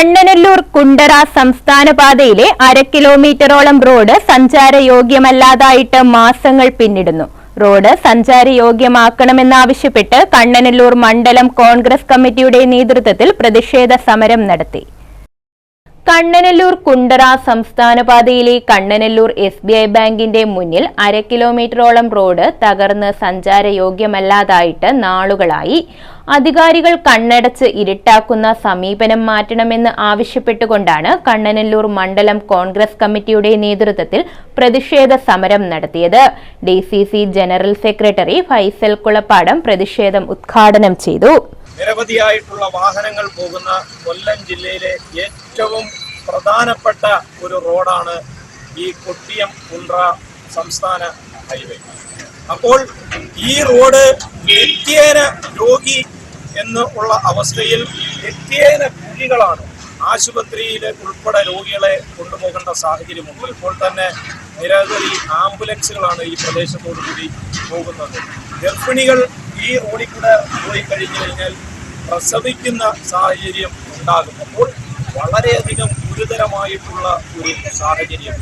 കണ്ണനല്ലൂർ കുണ്ടറ സംസ്ഥാന പാതയിലെ അര കിലോമീറ്ററോളം റോഡ് സഞ്ചാരയോഗ്യമല്ലാതായിട്ട് മാസങ്ങൾ പിന്നിടുന്നു. റോഡ് സഞ്ചാരയോഗ്യമാക്കണമെന്നാവശ്യപ്പെട്ട് കണ്ണനല്ലൂർ മണ്ഡലം കോൺഗ്രസ് കമ്മിറ്റിയുടെ നേതൃത്വത്തിൽ പ്രതിഷേധ സമരം നടത്തി. കണ്ണനല്ലൂർ കുണ്ടറ സംസ്ഥാന പാതയിലെ കണ്ണനല്ലൂർ എസ് ബി ഐ ബാങ്കിന്റെ മുന്നിൽ അര കിലോമീറ്ററോളം റോഡ് തകർന്ന് സഞ്ചാരയോഗ്യമല്ലാതായിട്ട് നാളുകളായി. അധികാരികൾ കണ്ണടച്ച് ഇരുട്ടാക്കുന്ന സമീപനം മാറ്റണമെന്ന് ആവശ്യപ്പെട്ടുകൊണ്ടാണ് കണ്ണനല്ലൂർ മണ്ഡലം കോൺഗ്രസ് കമ്മിറ്റിയുടെ നേതൃത്വത്തിൽ പ്രതിഷേധ സമരം നടത്തിയത്. D general secretary Faisal Kulappadam പ്രതിഷേധം ഉദ്ഘാടനം ചെയ്തു. നിരവധിയായിട്ടുള്ള വാഹനങ്ങൾ പോകുന്ന കൊല്ലം ജില്ലയിലെ ഏറ്റവും പ്രധാനപ്പെട്ട ഒരു റോഡാണ് ഈ കൊട്ടിയം കുണ്ട്ര സംസ്ഥാന ഹൈവേ. അപ്പോൾ ഈ റോഡ് നിത്യേന രോഗി എന്ന് ഉള്ള അവസ്ഥയിൽ നിത്യേന കുഴികളാണ് ആശുപത്രിയിൽ ഉൾപ്പെടെ രോഗികളെ കൊണ്ടുപോകേണ്ട സാഹചര്യമുണ്ട്. ഇപ്പോൾ തന്നെ നിരവധി ആംബുലൻസുകളാണ് ഈ പ്രദേശത്തോടു കൂടി പോകുന്നത്. ഗർഭിണികൾ ഈ റോഡിൽ കൂടെ പോയി കഴിഞ്ഞു കഴിഞ്ഞാൽ പ്രസവിക്കുന്ന സാഹചര്യം ഉണ്ടാകും. അപ്പോൾ വളരെയധികം ഗുരുതരമായിട്ടുള്ള ഒരു സാഹചര്യം.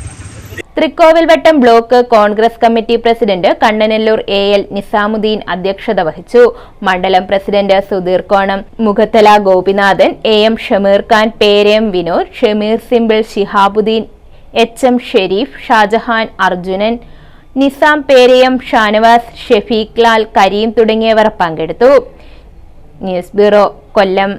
Thrikkovilvattom block Congress committee president Kannanallur A L Nizamuddin അധ്യക്ഷത വഹിച്ചു. മണ്ഡലം president Sudheer Konam Mukhathala Gopinathan A M Shameer Khan Perayam Vinod Shameer symbol Shihabuddin H M Sherif Shajahan Arjunan Nizam Perayam Shanavas Shefeeq Lal Kareem തുടങ്ങിയവർ പങ്കെടുത്തു. News bureau Kollam.